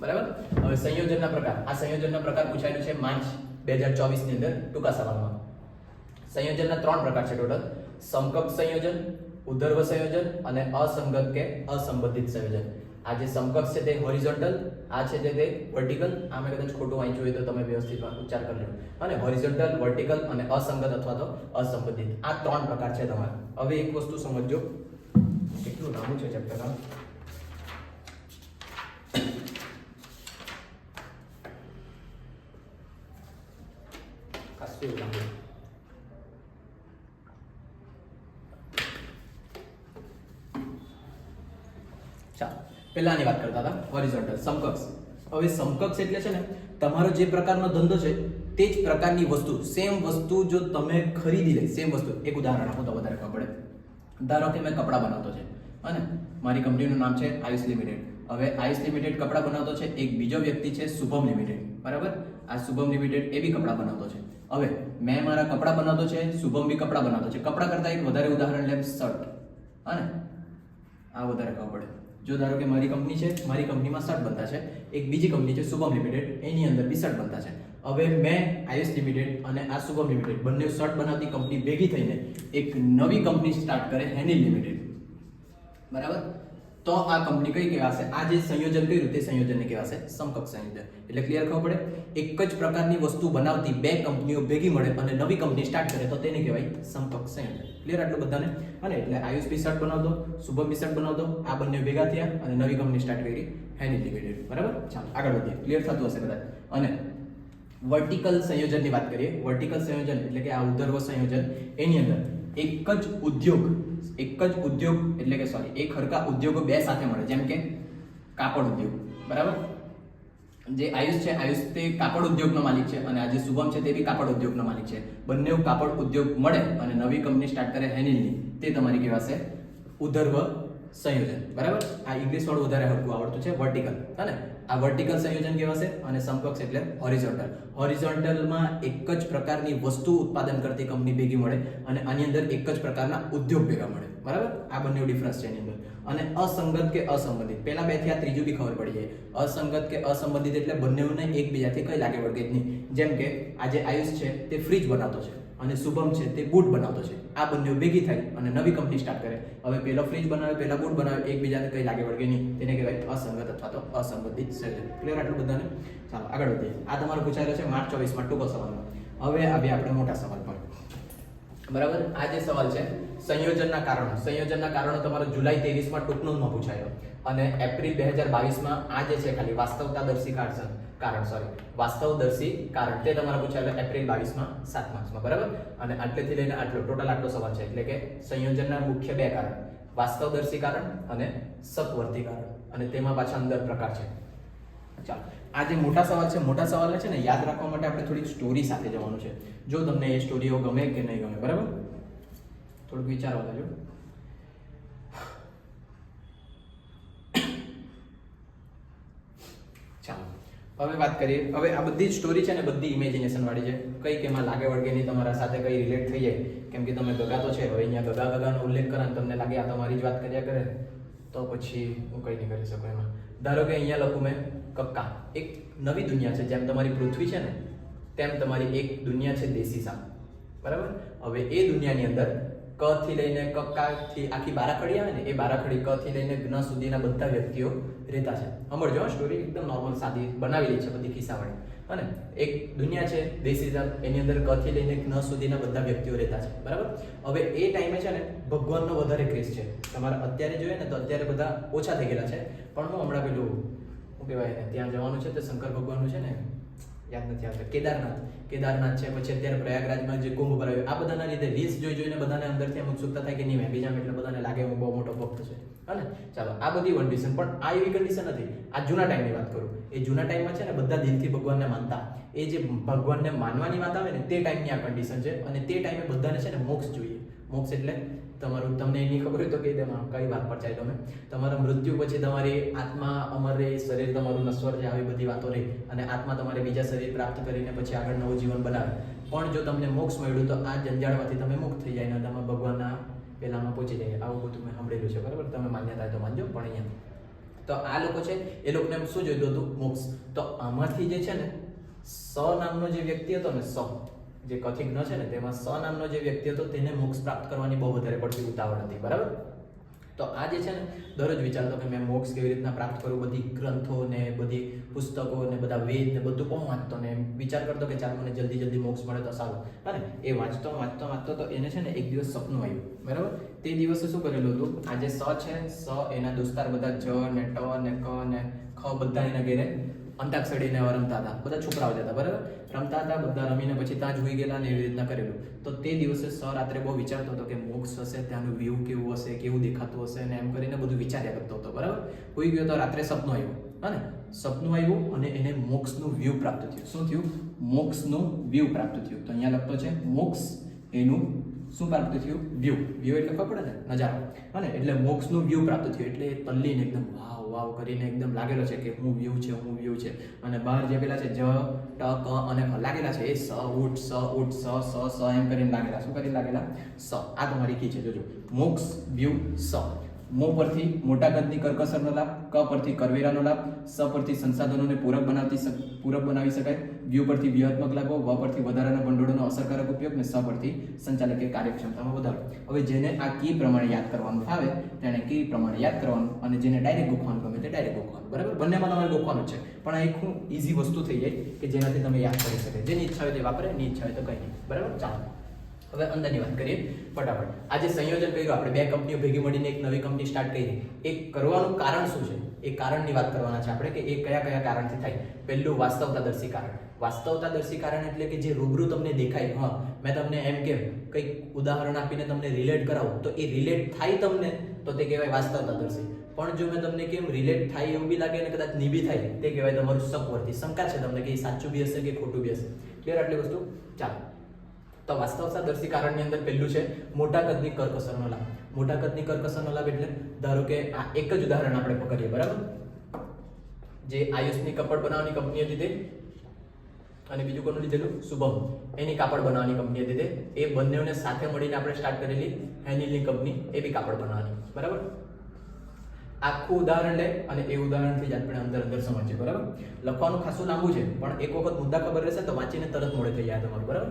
બરાબર? હવે સંયોજનના પ્રકાર. આ સંયોજનના પ્રકાર પૂછાયેલું છે માર્ચ બે હજાર ચોવીસની અંદર ટૂંકા સવાલમાં સંયોજનના ત્રણ પ્રકાર છે ટોટલ. સમકક્ષ સંયોજન ઉદ્ધર્વ સંયોજન અને અસંગત કે અસંબંધિત સંયોજન. આ જે સમકક્ષ છે તે હોરિઝોન્ટલ, આ છે તે તે વર્ટિકલ. આ મેં કદાચ ખોટું વાંચ્યું હોય તો તમે વ્યવસ્થિત ઉચ્ચાર કરી લો. અને હોરિઝોન્ટલ, વર્ટિકલ અને અસંગત અથવા તો અસંબંધિત. આ ત્રણ પ્રકાર છે તમારા. હવે એક વસ્તુ સમજજો. કેટલું લાંબુ છે ચેપ્ટર ચાલો, પહેલાની વાત કરતા હતા હોરિઝોન્ટલ સમકક્ષ. હવે સમકક્ષ એટલે છે ને, તમારો જે પ્રકારનો ધંધો છે, તે જ પ્રકારની વસ્તુ. સેમ વસ્તુ જો તમે ખરીદી લે સેમ વસ્તુ. એક ઉદાહરણ આપો તો વધારે ખબર પડે. ધારો કે મેં કપડાં બનાવતો છે, અને મારી કંપનીનું નામ છે આયુષ લિમિટેડ. હવે આયુષ લિમિટેડ કપડાં બનાવતો છે, એક બીજો વ્યક્તિ છે શુભમ લિમિટેડ. બરાબર? આ શુભમ લિમિટેડ એ બી કપડાં બનાવતો છે. હવે, મેં મારા કપડાં બનાવતો છે, શુભમ બી કપડાં બનાવતો છે. કપડાં કરતાં એક વધારે ઉદાહરણ લેમ શર્ટ. અને આ વધારે ખબર પડે. જો ધારો કે મારી કંપની છે, મારી કંપનીમાં શર્ટ બનતા છે. એક બીજી કંપની છે, શુભમ લિમિટેડ, એની અંદર બી શર્ટ બનતા છે. હવે મેં આઈએસ લિમિટેડ અને આ શુભમ લિમિટેડ બંને શર્ટ બનાવતી કંપની ભેગી થઈને એક નવી કંપની સ્ટાર્ટ કરે હેની લિમિટેડ. બરાબર? તો આ કંપની કઈ કહેવાશે આ જે સંયોજન કર્યું તે સંયોજનને કહેવાશે સમકક્ષ સંયોજન. એટલે ક્લિયર ખબર પડે? એક જ પ્રકારની વસ્તુ બનાવતી બે કંપનીઓ ભેગી મળે અને નવી કંપની સ્ટાર્ટ કરે તો તેને કહેવાય સમકક્ષ સંયોજન. ક્લિયર આટલું બધાને? અને એટલે આયુષ બી શર્ટ બનાવતો શુભમ શર્ટ બનાવતો આ બંને ભેગા થયા અને નવી કંપની સ્ટાર્ટ કરી, હેની લિમિટેડ બરાબર? ચાલો, આગળ વધીએ. ક્લિયર થતું હશે કદાચ. અને વર્ટિકલ સંયોજનની વાત કરીએ. વર્ટિકલ સંયોજન એટલે કે આ ઉદર્વ સંયોજન. એની અંદર એક જ ઉદ્યોગ એક જ ઉદ્યોગ, એટલે કે સોરી એક હરકા ઉદ્યોગો બે સાથે મળે. જેમ કે કાપડ ઉદ્યોગ, બરાબર? જે આયુષ છે, આયુષ તે કાપડ ઉદ્યોગનો માલિક છે અને આજે શુભમ છે તે બી કાપડ ઉદ્યોગનો માલિક છે. બંને કાપડ ઉદ્યોગ મળે અને નવી કંપની સ્ટાર્ટ કરે હેનિલની. તે તમારી કહેવાશે ઉધર્વ સંયોજન, બરાબર? આ ઇંગ્લિશ વાળું વધારે હરકું આવડતું છે વર્ટિકલ હે ને? આ વર્ટિકલ સંયોજન કહેવાશે અને સમકક્ષ એટલે હોરિઝોન્ટલ હોરિઝોન્ટલમાં એક જ પ્રકારની વસ્તુ ઉત્પાદન કરતી કંપની ભેગી મળે અને આની અંદર એક જ પ્રકારના ઉદ્યોગ ભેગા મળે. બરાબર? આ બંને ડિફરન્સ છે એની અંદર. અને અસંગત કે અસંબંધિત. પહેલા બેથી આ ત્રીજું બી ખબર પડી જાય. અસંગત કે અસંબંધિત એટલે બંનેઓને એકબીજાથી કઈ લાગે વળગે જ નહીં. જેમ કે આ જે આયુષ છે તે ફ્રીજ બનાવતો છે. અને શુભમ છે તે બૂટ બનાવતો છે. આ બંને ભેગી થાય અને નવી કંપની સ્ટાર્ટ કરે. હવે પેલો ફ્રીજ બનાવે, પેલા બૂટ બનાવે, એકબીજાને કંઈ લાગે વળગે નહીં. તેને કહેવાય અસંગત અથવા તો અસંબંધિત સર્જન ક્લિયર આટલું બધાને? ચાલો, આગળ વધીએ. આ તમારો પૂછાયેલો છે માર્ચ ચોવીસમાં ટૂંકો સવાલમાં હવે આવ્યા આપણે મોટા સવાલ પર. બરાબર? આ જે સવાલ છે, સંયોજનના કારણો. સંયોજનના કારણો તમારો જુલાઈ ત્રેવીસમાં ટૂંકનોંધમાં પૂછાયો. અને એપ્રિલ બે હજાર બાવીસમાં આ જે છે, ખાલી વાસ્તવતા દર્શિકા કાર્સન કારણ સોરી વાસ્તવદર્શી કારણ. તે તમારા પૂછાયેલા એપ્રિલ બાવીસમાં સાત માર્ક્સમાં બરાબર? અને આટલેથી લઈને આટલો, ટોટલ આટલો સવાલ છે, એટલે કે સંયોજનના મુખ્ય બે કારણ. વાસ્તવદર્શી કારણ અને સપવર્તી કારણ. અને તેમાં પાછા અંદર પ્રકાર છે. ચાલો. આ જે મોટા સવાલ છે, મોટા સવાલને છે ને યાદ રાખવા માટે આપણે થોડીક સ્ટોરી સાથે જવાનું છે. જો તમને એ સ્ટોરીઓ ગમે કે નહીં ગમે, બરાબર? થોડુંક વિચારવા લાગ્યો ચાલો હવે વાત કરીએ. હવે આ બધી જ સ્ટોરી છે ને બધી ઇમેજિનેશન વાળી છે. કઈ કેમાં લાગે વળગે નહીં, તમારા સાથે કઈ રિલેટ થઈ જાય. કેમ કે તમે ગગા તો છે. હવે અહીંયા ગગા ગગાનો ઉલ્લેખ કરે તમને લાગે આ તમારી જ વાત કર્યા કરે. તો પછી હું કંઈ નહીં કરી શકું એમાં. ધારો કે અહીંયા લખું મેં, કક્કા. એક નવી દુનિયા છે. જેમ તમારી પૃથ્વી છે ને, તેમ તમારી એક દુનિયા છે દેશી સા બરાબર? હવે એ દુનિયાની અંદર ક થી લઈને કક્કા થી આખી બારાખડી આવે ને, એ બારાખડી ક થી લઈને જ્ઞ સુધીના બધા વ્યક્તિઓ રહેતા છે. સાંભળજો સ્ટોરી એકદમ નોર્મલ સાદી બનાવેલી છે બધી ખિસ્સાવાળી. અને એક દુનિયા છે દેશ એની અંદર ક થી લઈને જ્ઞ સુધીના બધા વ્યક્તિઓ રહેતા છે. બરાબર? હવે એ ટાઈમે છે ને, ભગવાનનો વધારે ક્રેઝ છે. તમારે અત્યારે જોઈએ ને તો અત્યારે બધા ઓછા થઈ ગયેલા છે. પણ હું હમણાં પેલું, શું કહેવાય, ત્યાં જવાનું છે તે શંકર ભગવાનનું છે ને યાદ નથી આવતા. કેદારનાથ. કેદારનાથ છે, પછી અત્યારે પ્રયાગરાજમાં જે કુંભ ભરાયો આ બધાના લીધે રીલ્સ જોઈ જોઈને બધાને અંદરથી એમ ઉત્સુકતા થાય કે નહીં, મેં બીજા એટલે બધાને લાગે હું બહુ મોટો ભક્ત છે. હા ચાલો, આ બધી કન્ડિશન પણ આ એવી કન્ડિશન નથી. આ જૂના ટાઈમની વાત કરું. એ જૂના ટાઈમમાં છે ને બધા દિલથી ભગવાનને માનતા. એ જે ભગવાનને માનવાની વાત આવે ને, તે ટાઈમની આ કન્ડિશન છે. અને તે ટાઈમે બધાને છે ને મોક્ષ જોઈએ. મોક્ષ એટલે તમારું, તમને એની ખબર હોય તો કહી દે કઈ વાત પર ચાલી તમે તમારા મૃત્યુ પછી તમારી આત્મા, અમર રહે, શરીર તમારું નશ્વર છે, આવી બધી વાતો રહે. અને આત્મા તમારે બીજા શરીર પ્રાપ્ત કરીને પછી આગળ નવું જીવન બનાવે. પણ જો તમને મોક્ષ મળ્યું તો આ જંજાળમાંથી તમે મુક્ત થઈ જાય અને તમે ભગવાનના પહેલામાં પહોંચી જાય. આવું બધું મેં સાંભળેલું છે, બરાબર? તમે માન્યતા તો માનજો, પણ અહીંયા. તો આ લોકો છે, એ લોકોને શું જોઈતું હતું? મોક્ષ. તો આમાંથી જે છે ને, સ નામનો જે વ્યક્તિ હતો ને, સ. જે કથિજ્ઞ છે ને, તેમાં સ નામનો જે વ્યક્તિ હતો તેને મોક્ષ પ્રાપ્ત કરવાની બહુ વધારે પડતી ઉતાવળ હતી, બરાબર? તો આ જે છે ને, દરરોજ વિચારતો કે મેં મોક્ષ કેવી રીતના પ્રાપ્ત કરું, બધી ગ્રંથો ને બધી પુસ્તકો ને બધા વેદ ને બધું બહુ વાંચતો ને વિચાર કરતો કે ચાલ મને જલ્દી જલ્દી મોક્ષ મળે તો સારું. અને એ વાંચતો વાંચતો વાંચતો તો એને છે ને એક દિવસ સપનું આવ્યું, બરાબર? તે દિવસે શું કરેલું હતું? આ જે સ છે, સ એના દોસ્તાર બધા જ ને ટ ને ક ને ખ બધા એના ઘેરે અંતાક્ષરીને એવા રમતા હતા. બધા છોકરાઓ જ હતા બરાબર? રમતા હતા, બધા રમીને પછી ત્યાં જોઈ ગયેલા ને એવી રીતના કરેલું. તો તે દિવસે સર રાત્રે બહુ વિચારતો હતો કે મોક્ષ હશે, ત્યાંનું વ્યૂ કેવું હશે, કેવું દેખાતું હશે ને એમ કરીને બધું વિચાર્યા કરતો હતો, બરાબર? કોઈ ગયો તો રાત્રે સપનું આવ્યું, હા સપનું આવ્યું અને એને મોક્ષનું વ્યૂ પ્રાપ્ત થયું. શું થયું? મોક્ષનું વ્યૂ પ્રાપ્ત થયું. તો અહીંયા લખતો છે, મોક્ષ એનું શું પ્રાપ્ત થયું? વ્યૂ વ્યૂ એટલે ખબર પડે ને? નજારો. અને એટલે મોક્ષનું વ્યૂ પ્રાપ્ત થયું. એટલે એ તલ્લીને એકદમ વાવ વાવ કરીને એકદમ લાગેલો છે કે હું વ્યૂ છે, હું વ્યૂ છે. અને બહાર જે પેલા છે, જ, ટ, ક અને ખ લાગેલા છે, એ સ, ઉઠ સ ઉઠ, સ સ સ એમ કરીને લાગેલા. શું કરીને લાગેલા? સ. આ તમારી કી છે, જોજો. મોક્ષ, વ્યૂ, સ. મો પરથી મોટા કદની કરકસરનો લાભ, ક પરથી કરવેરાનો લાભ, સ પરથી સંસાધનોને પૂરક બનાવતી પૂરક બનાવી શકાય વ્યૂ પરથી વ્યૂહાત્મક લાભો, વ પરથી વધારાના ભંડોળનો અસરકારક ઉપયોગ અને સ પરથી સંચાલકીય કાર્યક્ષમતામાં વધારો. હવે જેને આ કી પ્રમાણે યાદ કરવાનું ફાવે, તેણે કી પ્રમાણે યાદ કરવાનું અને જેને ડાયરેક્ટ ગોખવાનું ગમે તે ડાયરેક્ટ ગોખવાનું. બરાબર? બંનેમાં તમારે ગોખવાનું છે. પણ આ એક ખૂબ ઇઝી વસ્તુ થઈ જાય કે જેનાથી તમે યાદ કરી શકે. જેની ઈચ્છા હોય તે વાપરે એની ઈચ્છા હોય તો કંઈ નહીં. બરાબર? ચાલો. હવે અંદરની વાત કરીએ, ફટાફટ. આ જે સંયોજન કર્યું, આપણે બે કંપનીઓ ભેગી મળીને એક નવી કંપની સ્ટાર્ટ કરી. એ કરવાનું કારણ શું છે? એ કારણની વાત કરવાના છે આપણે કે એ કયા કયા કારણથી થાય. પહેલું વાસ્તવતાદર્શી કારણ. વાસ્તવતાદર્શી કારણ એટલે કે જે રૂબરૂ તમને દેખાય, હા, મેં તમને એમ કેમ કંઈક ઉદાહરણ આપીને તમને રિલેટ કરાવું, તો એ રિલેટ થાય તમને, તો તે કહેવાય વાસ્તવતાદર્શી. પણ જો મેં તમને કેમ રિલેટ થાય એવું બી લાગે અને કદાચ નિબી થાય, તે કહેવાય તમારું શકવર્તી શંકા છે તમને કે એ સાચું બી હશે કે ખોટું બી હશે? ક્લિયર આટલી વસ્તુ? ચાલો. તો વાસ્તવતાદર્શી કારણની અંદર પહેલું છે મોટા કદની કરકસરનો લાભ. મોટા કદની કરકસરનો લાભ એટલે ધારો કે આ એક જ ઉદાહરણ આપણે પકડીએ, બરાબર? જે આયુષની કપડ બનાવવાની કંપની હતી તે અને બીજું કોનું લીધેલું? શુભમ. એની કાપડ બનાવવાની કંપની હતી તે એ બંનેઓને સાથે મળીને આપણે સ્ટાર્ટ કરેલી હેનિલની કંપની, એ બી કાપડ બનાવવાની. બરાબર? આખું ઉદાહરણ લે અને એ ઉદાહરણથી જ આપણે અંદર અંદર સમજીએ, બરાબર? લખવાનું ખાસું લાંબુ છે, પણ એક વખત મુદ્દા ખબર રહેશે તો વાંચીને તરત મોડે થઈ જાય તમારું, બરાબર?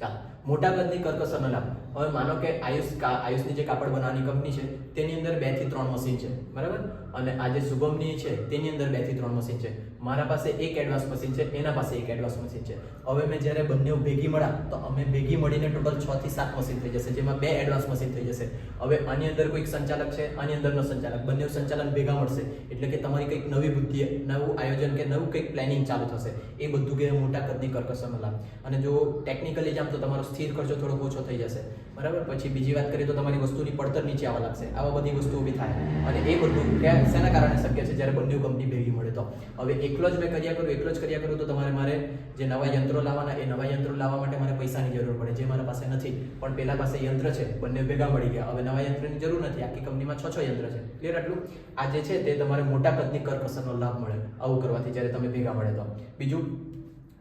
ચાલો. મોટા કદની કરકસરનો લાભ. હવે માનો કે આયુષ આયુષની જે કાપડ બનાવવાની કંપની છે, તેની અંદર બેથી ત્રણ મશીન છે, બરાબર? અને આ જે શુભમની છે, તેની અંદર બેથી ત્રણ મશીન છે. મારા પાસે એક એડવાન્સ મશીન છે, એના પાસે એક એડવાન્સ મશીન છે. હવે મેં જ્યારે બંને ભેગી મળ્યા, તો અમે ભેગી મળીને ટોટલ છ થી સાત મશીન થઈ જશે, જેમાં બે એડવાન્સ મશીન થઈ જશે. હવે આની અંદર કોઈક સંચાલક છે, આની અંદરનો સંચાલક. બંને સંચાલન ભેગા મળશે. એટલે કે તમારી કંઈક નવી બુદ્ધિ, નવું આયોજન કે નવું કંઈક પ્લાનિંગ ચાલુ થશે. એ બધું કે મોટા કદની કરકસરનો લાભ. અને જો ટેકનિકલી જામ તો તમારો સ્થિર ખર્ચો થોડોક ઓછો થઈ જશે. બરાબર? પછી બીજી વાત કરીએ તો તમારી વસ્તુની પડતર નીચે આવવા લાગશે. આવા બધી વસ્તુ બી થાય. અને એ બધું શેના કારણે શક્ય છે? જ્યારે બંને કંપની ભેગી મળે તો. હવે એકલો જ મેં કર્યા કરું, એકલો જ કર્યા કરું, તો તમારે મારે જે નવા યંત્રો લાવવાના, એ નવા યંત્રો લાવવા માટે મારે પૈસાની જરૂર પડે, જે મારા પાસે નથી. પણ પેલા પાસે યંત્ર છે, બંને ભેગા મળી ગયા. હવે નવા યંત્રની જરૂર નથી. આખી કંપનીમાં છ છ યંત્ર છે. ક્લિયર આટલું? આ જે છે, તે તમારે મોટા કદની કરકસરનો લાભ મળે આવું કરવાથી જ્યારે તમે ભેગા મળે તો. બીજું?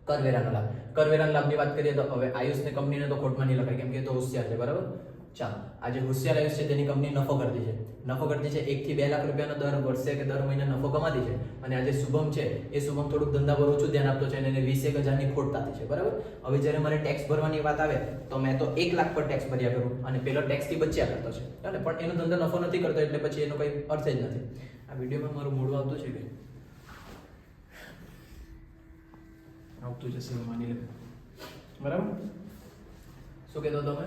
કરવેરાનો લાભ. કરવેરાના લાભની વાત કરીએ તો હવે આયુષની કંપનીને તો ખોટમાં નહીં લખાય. કેમ કે તો હોશિયાર છે, બરાબર? ચાલો આ જે હોશિયાર આયુષ છે તેની કંપની નફો કરતી છે. નફો કરતી છે એકથી બે લાખ રૂપિયાનો દર વર્ષે કે દર મહિને નફો કમાતી છે. અને આજે શુભમ છે, એ શુભમ થોડુંક ધંધા પર ઓછું ધ્યાન આપતો છે અને એને વીસ એક હજારની ખોટ થતી છે, બરાબર? હવે જ્યારે મારે ટેક્સ ભરવાની વાત આવે, તો મેં તો એક લાખ પર ટેક્સ ભર્યા કરું અને પેલો ટેક્સથી બચ્યા કરતો છે. પણ એનો ધંધો નફો નથી કરતો, એટલે પછી એનો કંઈ અર્થ જ નથી. આ વિડીયોમાં મારું મૂળ આવતું છે કે આવતું જશે એવું માની લે બરાબર શું કહેતો તમે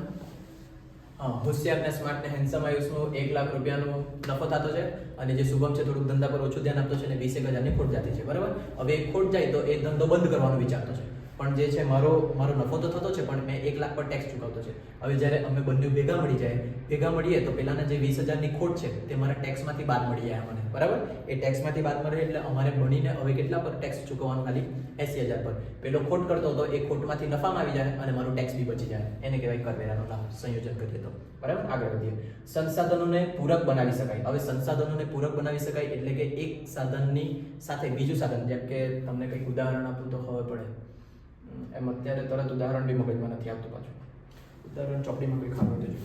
હા હોશિયાર ને સ્માર્ટ ને હેન્ડસમ આયુષનું એક લાખ રૂપિયાનો નફો થતો છે. અને જે શુભમ છે, થોડુંક ધંધા પર ઓછું ધ્યાન આપતો છે અને વીસ એક હજારની ખોટ જતી છે. બરાબર? હવે એ ખોટ જાય તો એ ધંધો બંધ કરવાનો વિચારતો છે. પણ જે છે, મારો મારો નફો તો થતો છે, પણ મેં એક લાખ પર ટેક્સ ચૂકવતો છે. હવે જ્યારે અમે બંને ભેગા મળી જાય, ભેગા મળીએ તો પહેલાંના જે વીસ હજારની ખોટ છે, તે મારા ટેક્સમાંથી બાદ મળી જાય મને બરાબર? એ ટેક્સમાંથી બાદ મળે એટલે અમારે ભણીને હવે કેટલા પર ટેક્સ ચૂકવવાનું ખાલી? એસી હજાર પર. પેલો ખોટ કરતો હતો, એ ખોટમાંથી નફામાં આવી જાય અને મારું ટેક્સ બી બચી જાય. એને કહેવાય કરવેરાનો લાભ સંયોજન કરીએ તો. બરાબર? આગળ વધીએ. સંસાધનોને પૂરક બનાવી શકાય. હવે સંસાધનોને પૂરક બનાવી શકાય એટલે કે એક સાધનની સાથે બીજું સાધન, જેમ કે તમને કંઈક ઉદાહરણ આપું તો ખબર પડે. એમ અત્યારે તરત ઉદાહરણ બી મગજમાં નથી આવતું પાછું. ઉદાહરણ ચોપડીમાં કોઈ ખાવું નથી.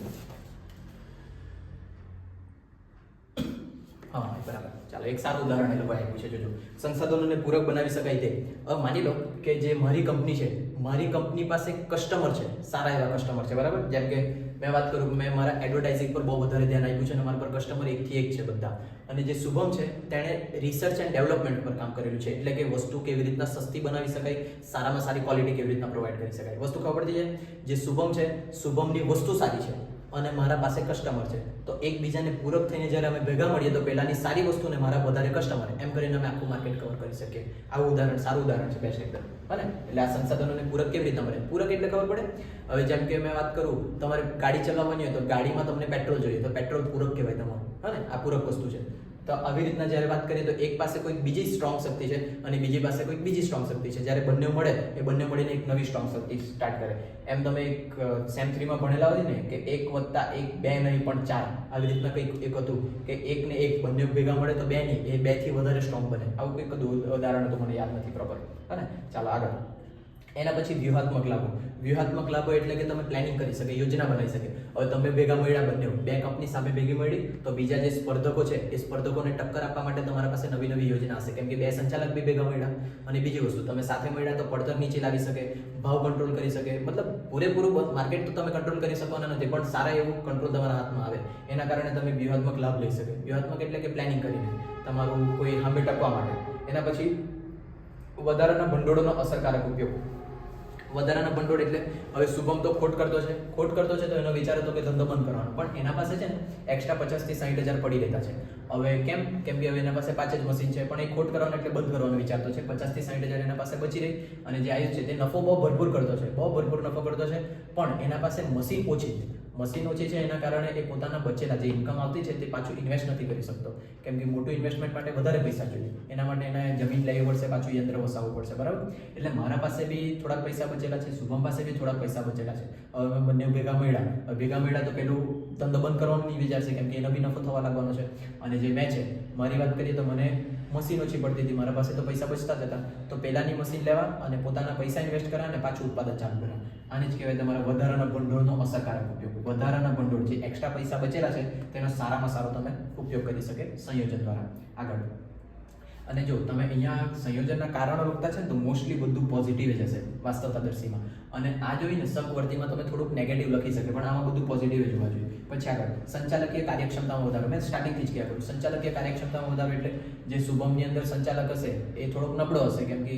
હા બરાબર. ચાલો, એક સારું ઉદાહરણ એ લોકોએ આપ્યું છે, જોજો. સંસાધનોને પૂરક બનાવી શકાય તે. હવે માની લો કે જે મારી કંપની છે, મારી કંપની પાસે કસ્ટમર છે, સારા એવા કસ્ટમર છે, બરાબર? જેમ કે મેં વાત કરું મેં મારા એડવર્ટાઇઝિંગ પર બહુ વધારે ધ્યાન આપ્યું છે અને મારા પર કસ્ટમર એકથી એક છે બધા. અને જે શુભમ છે, તેણે રિસર્ચ એન્ડ ડેવલપમેન્ટ પર કામ કરેલું છે. એટલે કે વસ્તુ કેવી રીતના સસ્તી બનાવી શકાય, સારામાં સારી ક્વોલિટી કેવી રીતના પ્રોવાઈડ કરી શકાય. વસ્તુ ખબર પડી છે જે શુભમ છે, શુભમની વસ્તુ સારી છે. અને મારા પાસે કસ્ટમર છે. તો એકબીજાને પૂરક થઈને જ્યારે અમે ભેગા મળીએ, તો પહેલાંની સારી વસ્તુને મારા વધારે કસ્ટમર એમ કરીને અમે આખું માર્કેટ કવર કરી શકીએ. આવું ઉદાહરણ, સારું ઉદાહરણ છે બેસ્ટ એકદમ અને એટલે આ સંસાધનોને પૂરક કેવી રીતે મળે? પૂરક એટલે ખબર પડે? હવે જેમ કે મેં વાત કરું, તમારે ગાડી ચલાવવાની હોય તો ગાડીમાં તમને પેટ્રોલ જોઈએ. તો પેટ્રોલ પૂરક કહેવાય તમારું. હા ને? આ પૂરક વસ્તુ છે. તો આવી રીતના જ્યારે વાત કરીએ તો એક પાસે કોઈક બીજી સ્ટ્રોંગ શક્તિ છે અને બીજી પાસે કોઈક બીજી સ્ટ્રોંગ શક્તિ છે. જ્યારે બંને મળે, એ બંને મળીને એક નવી સ્ટ્રોંગ શક્તિ સ્ટાર્ટ કરે. એમ તમે એક સેમ થ્રીમાં ભણેલા હોય ને કે એક વત્તા એક, બે નહીં પણ ચાર, આવી રીતના કંઈક એક હતું કે એક ને એક બંને ભેગા મળે તો બે નહીં એ બેથી વધારે સ્ટ્રોંગ બને. આવું કંઈક ઉદાહરણ હતું મને યાદ નથી પ્રોપર હા ચાલો આગળ. એના પછી વ્યૂહાત્મક લાભો. વ્યૂહાત્મક લાભો એટલે કે તમે પ્લાનિંગ કરી શકે, યોજના બનાવી શકે. હવે તમે ભેગા મળ્યા બંને બે કંપની સામે ભેગી મળી, તો બીજા જે સ્પર્ધકો છે, એ સ્પર્ધકોને ટક્કર આપવા માટે તમારા પાસે નવી નવી યોજના હશે. કેમ કે બે સંચાલક બી ભેગા મળ્યા અને બીજી વસ્તુ, તમે સાથે મળ્યા તો પડતર નીચે લાવી શકે, ભાવ કંટ્રોલ કરી શકે. મતલબ પૂરેપૂરું માર્કેટ તો તમે કંટ્રોલ કરી શકવાના નથી, પણ સારા એવું કંટ્રોલ તમારા હાથમાં આવે. એના કારણે તમે વ્યૂહાત્મક લાભ લઈ શકે. વ્યૂહાત્મક એટલે કે પ્લાનિંગ કરીને તમારું કોઈ હામે ટકવા માટે. એના પછી વધારાના ભંડોળનો અસરકારક ઉપયોગ. વધારાના ભંડોળ એટલે હવે શુભમ તો ખોટ કરતો છે. ખોટ કરતો છે તો એનો વિચાર હતો કે ધંધો બંધ કરવાનો. પણ એના પાસે છે ને એક્સ્ટ્રા પચાસથી સાઠ હજાર પડી રહેતા છે. હવે કેમ? કેમ કે હવે એના પાસે પાંચ જ મશીન છે. પણ એ ખોટ કરવાનો એટલે બંધ કરવાનો વિચારતો છે. પચાસથી સાઠ હજાર એના પાસે બચી રહી અને જે આયુષ છે તે નફો બહુ ભરપૂર કરતો છે. બહુ ભરપૂર નફો કરતો છે. પણ એના પાસે મશીન ઓછી મશીન છે એના કારણે એ પોતાના બચેલા જે ઇન્કમ આવતી છે તે પાછું ઇન્વેસ્ટ નથી કરી શકતો. કેમ કે મોટું ઇન્વેસ્ટમેન્ટ માટે વધારે પૈસા જોઈએ. એના માટે એને જમીન લેવી પડશે, પાછું યંત્ર વસાવવું પડશે, બરાબર? એટલે મારા પાસે બી થોડાક પૈસા બચેલા છે, શુભમ પાસે બી થોડાક પૈસા બચેલા છે. હવે અમે બંને ભેગા મળ્યા. ભેગા મળ્યા તો પેલું ધંધો બંધ કરવાનું નહીં વિચારશે કેમ કે એનો બી નફો થવા લાગવાનો છે. અને જે મેં છે, મારી વાત કરીએ તો મને મશીન ઓછી પડતી હતી. મારા પાસે તો પૈસા બચતા જ હતા. તો પહેલાંની મશીન લેવા અને પોતાના પૈસા ઇન્વેસ્ટ કરવા અને પાછું ઉત્પાદન ચાલુ કરવા. આને જ કહેવાય તમારા વધારાના ભંડોળનો અસરકારક ઉપયોગ. વધારાના ભંડોળ જે એક્સ્ટ્રા પૈસા બચેલા છે, તેનો સારામાં સારો તમે ઉપયોગ કરી શકે સંયોજન દ્વારા. આગળ. અને જો તમે અહીંયા સંયોજનના કારણો રોકતા છે ને, તો મોસ્ટલી બધું પોઝિટિવ જ હશે, વાસ્તવતાદર્શીમાં. અને આ જોઈને સબવર્તીમાં તમે થોડુંક નેગેટિવ લખી શકે, પણ આમાં બધું પોઝિટિવ જ હોવા જોઈએ. પછી આગળ, સંચાલકીય કાર્યક્ષમતામાં વધારો. મેં સ્ટાર્ટિંગથી જ કહ્યા કરું? સંચાલકીય કાર્યક્ષમતામાં વધારો એટલે જે શુભમની અંદર સંચાલક હશે, એ થોડોક નબળો હશે, કેમ કે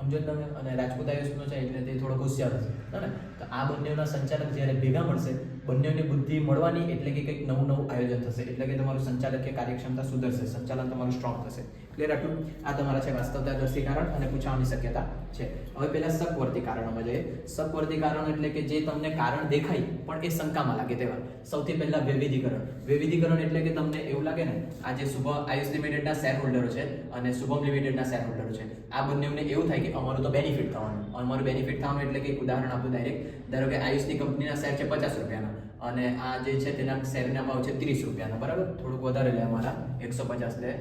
સમજો તમે, અને રાજપૂત આયુષનો છે એટલે તે થોડોક હોશિયાર હશે. ને તો આ બંનેના સંચાલક જ્યારે ભેગા મળશે, બંનેની બુદ્ધિ મળવાની એટલે કે કંઈક નવું નવું આયોજન થશે. એટલે કે તમારું સંચાલકીય કાર્યક્ષમતા સુધરશે, સંચાલન તમારું સ્ટ્રોંગ થશે. ક્લિયર આટલું? આ તમારા છે વાસ્તવતા વાસ્તવતાદર્શી કારણ અને પૂછવાની શક્યતા છે. હવે પહેલા સકવર્તી કારણોમાં જઈએ. સકવર્તી કારણ એટલે કે જે તમને કારણ દેખાય, પણ એ શંકામાં લાગે તેવા સૌથી પહેલા વૈવિધીકરણ વૈવિધીકરણ એટલે કે તમને એવું લાગે ને, આ જે શુભ આયુષ લિમિટેડના શેર હોલ્ડરો છે અને શુભમ લિમિટેડના શેર હોલ્ડરો છે, આ બંનેને એવું થાય કે અમારું તો બેનિફિટ થવાનું. અમારું બેનિફિટ થવાનું એટલે કે ઉદાહરણ આપું ડાયરેક્ટ ધારો કે આયુષની કંપનીના શેર છે પચાસ રૂપિયાના અને આ જે છે તેના શેરના ભાવ છે ત્રીસ રૂપિયાના. બરાબર? થોડુંક વધારે લે અમારા. એકસો પચાસ લે.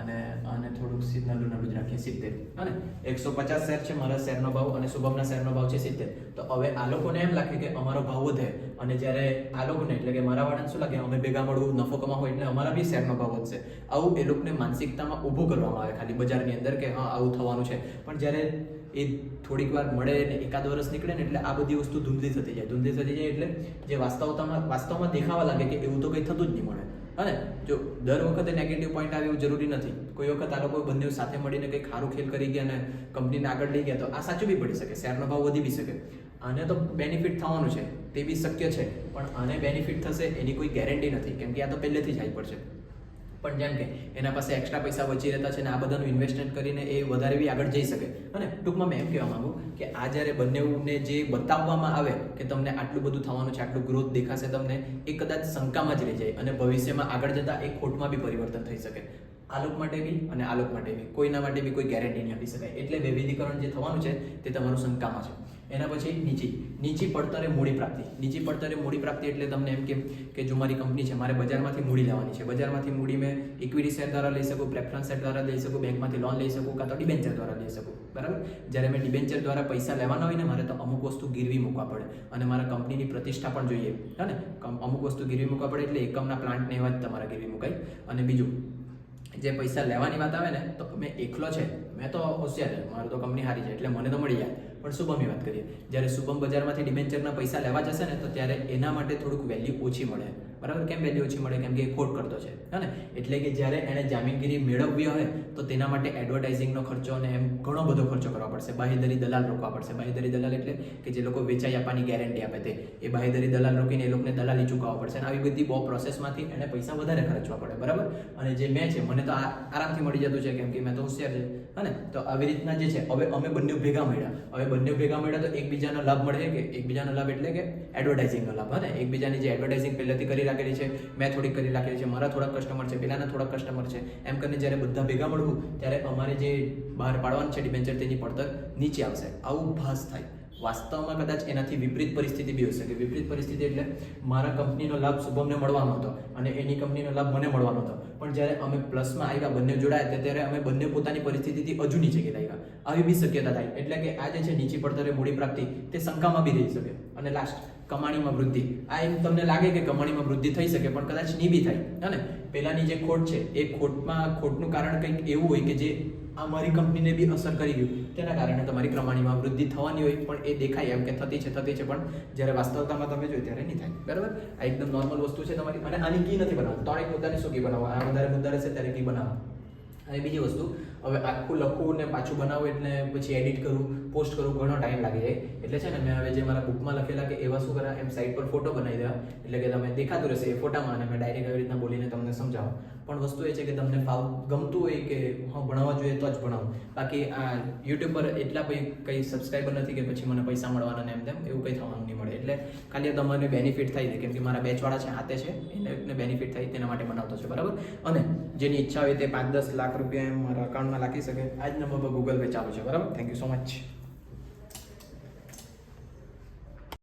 અને અને થોડુંક નલું નલું જ રાખીએ, સિત્તેર. અને એકસો પચાસ શેર છે મારા શેરનો ભાવ અને શુભમના શેરનો ભાવ છે સિત્તેર. તો હવે આ લોકોને એમ લાગે કે અમારો ભાવ વધે અને જ્યારે આ લોકોને, એટલે કે મારા વાળાને શું લાગે? અમે ભેગા મળવું, નફો કમાવો, એટલે અમારા બી શેરનો ભાવ વધશે. આવું એ લોકોને માનસિકતામાં ઊભું કરવામાં આવે ખાલી બજારની અંદર કે હા, આવું થવાનું છે. પણ જ્યારે એ થોડીક વાર મળે ને એકાદ વર્ષ નીકળે ને એટલે આ બધી વસ્તુ ધૂંધી થતી જાય. ધૂંધી થતી જાય એટલે જે વાસ્તવતામાં, વાસ્તવમાં દેખાવા લાગે કે એવું તો કંઈ થતું જ નહીં મળે. અને જો દર વખતે નેગેટિવ પોઈન્ટ આવે એવું જરૂરી નથી. કોઈ વખત આ લોકો બંને સાથે મળીને કંઈક સારું ખેલ કરી ગયા અને કંપનીને આગળ લઈ ગયા, તો આ સાચું બી પડી શકે, શેરનો ભાવ વધી બી શકે. આને તો બેનિફિટ થવાનું છે, તે બી શક્ય છે, પણ આને બેનિફિટ થશે એની કોઈ ગેરંટી નથી, કેમ કે આ તો પહેલેથી જ આવી પડશે પણ જેમ કે એના પાસે એક્સ્ટ્રા પૈસા બચી રહેતા છે ને આ બધાનું ઇન્વેસ્ટમેન્ટ કરીને એ વધારે બી આગળ જઈ શકે. અને ટૂંકમાં મેં એમ કહેવા માંગુ કે આ જ્યારે બંનેને જે બતાવવામાં આવે કે તમને આટલું બધું થવાનું છે, આટલું ગ્રોથ દેખાશે તમને, એ કદાચ શંકામાં જ રહી જાય અને ભવિષ્યમાં આગળ જતાં એ ખોટમાં બી પરિવર્તન થઈ શકે. આલોક માટે બી અને આલોક માટે બી. કોઈના માટે બી કોઈ ગેરંટી નહીં આપી શકાય. એટલે વૈવિધીકરણ જે થવાનું છે, તે તમારું શંકામાં છે. એના પછી નીચી. નીચી પડતરે મૂડી પ્રાપ્તિ. નીચી પડતરે મૂડી પ્રાપ્તિ એટલે તમને એમ કેમ કે જો મારી કંપની છે, મારે બજારમાંથી મૂડી લેવાની છે. બજારમાંથી મૂડી મેં ઇક્વિટી શેર દ્વારા લઈ શકું પ્રેફરન્સ શેર દ્વારા લઈ શકું બેંકમાંથી લોન લઈ શકું કાં તો ડિબેન્ચર દ્વારા લઈ શકું. બરાબર? જ્યારે મેં ડિબેન્ચર દ્વારા પૈસા લેવાના હોય ને, મારે તો અમુક વસ્તુ ગીરવી મૂકવા પડે. અને મારા કંપનીની પ્રતિષ્ઠા પણ જોઈએ. હે ને? અમુક વસ્તુ ગીરવી મૂકવા પડે એટલે એકમના પ્લાન્ટને એવા જ તમારા ગીરવી મુકાય. અને બીજું, જે પૈસા લેવાની વાત આવે ને, તો મેં એકલો છે. મેં તો હોશિયાર મારું તો કંપની હારી છે. એટલે મને તો મળી જાય. પણ શુભમની વાત કરીએ. જ્યારે શુભમ બજારમાંથી ડિબેન્ચરના પૈસા લેવા જશે ને, તો ત્યારે એના માટે થોડુંક વેલ્યુ ઓછી મળે. બરાબર? કેમ વેલ્યુ ઓછી મળે? કેમ કે એ ખોટ કરતો છે. હે એટલે કે જ્યારે એણે જામીનગીરી મેળવવી હોય, તો તેના માટે એડવર્ટાઇઝિંગનો ખર્ચો અને એમ ઘણો બધો ખર્ચો કરવા પડશે. બાહેધરી દલાલ રોકવા પડશે. બાહેધરી દલાલ એટલે કે જે લોકો વેચાઈ આપવાની ગેરંટી આપે તે. એ બાહેધરી દલાલ રોકીને એ લોકોને દલાલી ચૂકવવા પડશે. અને આવી બધી બહુ પ્રોસેસમાંથી એણે પૈસા વધારે ખર્ચવા પડે. બરાબર? અને જે મેં છે, મને તો આરામથી મળી જતું છે, કેમ કે મેં તો હોશિયાર છે. હે તો આવી રીતના જે છે, હવે અમે બંને ભેગા મળ્યા. હવે બંને ભેગા મળ્યા તો એકબીજાનો લાભ મળે કે એકબીજાનો લાભ એટલે કે એડવર્ટાઇઝિંગનો લાભ અને એકબીજાની જે એડવર્ટાઇઝિંગ પહેલેથી કરી રાખેલી છે, મેં થોડીક કરી રાખેલી છે, મારા થોડાક કસ્ટમર છે, પેલાના થોડાક કસ્ટમર છે. એમ કરીને જ્યારે બધા ભેગા મળવું ત્યારે અમારે જે બહાર પાડવાનું છે ડિબેન્ચર તેની પડતર નીચે આવશે. આવું ભાસ થાય. વાસ્તવમાં કદાચ એનાથી વિપરીત પરિસ્થિતિ બી હોઈ શકે વિપરીત પરિસ્થિતિ એટલે મારા કંપનીનો લાભ શુભમને મળવાનો હતો અને એની કંપનીનો લાભ મને મળવાનો હતો. પણ જ્યારે અમે પ્લસમાં આવ્યા, બંને જોડાયા ત્યારે અમે બંને પોતાની પરિસ્થિતિથી હજુ નીચે ગયેલા આવ્યા આવી બી શક્યતા થાય. એટલે કે આ જે છે નીચી પડતરે મૂડી પ્રાપ્તિ, તે શંકામાં બી રહી શકે. અને લાસ્ટ કમાણીમાં વૃદ્ધિ. આ એમ તમને લાગે કે કમાણીમાં વૃદ્ધિ થઈ શકે, પણ કદાચ નહીં બી થાય. અને પહેલાંની જે ખોટ છે, એ ખોટમાં ખોટનું કારણ કંઈક એવું હોય કે જે આ મારી કંપનીને બી અસર કરી ગયું. તેના કારણે તમારી કમાણીમાં વૃદ્ધિ થવાની હોય, પણ એ દેખાય, એમ કે થતી છે થતી છે, પણ જ્યારે વાસ્તવતામાં તમે જોઈ ત્યારે નહીં થાય. બરાબર? આ એકદમ નોર્મલ વસ્તુ છે તમારી. અને આની કી નથી બનાવવા ત્રણેક મુદ્દાની શું કી બનાવવા? આ વધારે મુદ્દા રહેશે ત્યારે કી બનાવવા. અને બીજી વસ્તુ હવે આખું લખવું ને પાછું બનાવવું એટલે પછી એડિટ કરું પોસ્ટ કરું, ઘણો ટાઈમ લાગી જાય. એટલે છે ને મેં હવે જે મારા બુકમાં લખેલા કે એવા શું કરા, એમ સાઈડ પર ફોટો બનાવી દેવા. એટલે કે તમે દેખાતું રહેશે એ ફોટામાં અને મેં ડાયરેક્ટ આવી રીતના બોલીને તમને સમજાવો. પણ વસ્તુ એ છે કે તમને ફાવ, ગમતું હોય કે હા, ભણાવવા જોઈએ તો જ ભણાવું. બાકી આ યુટ્યુબ પર એટલા કોઈ કંઈ સબસ્ક્રાઈબર નથી કે પછી મને પૈસા મળવાના ને એમ તેમ, એવું કંઈ થવાનું નહીં મળે. એટલે ખાલી તમારે બેનિફિટ થાય છે. કેમ મારા બેચવાળા છે હાથે છે, એને બેનિફિટ થાય, તેના માટે બનાવતો છે. બરાબર? અને જેની ઈચ્છા હોય તે પાંચ દસ લાખ રૂપિયા એમ મારા અકાઉન્ટમાં નાખી શકે. આ જ નંબર પર ગૂગલ પે ચાલુ છે. બરાબર? Thank you so much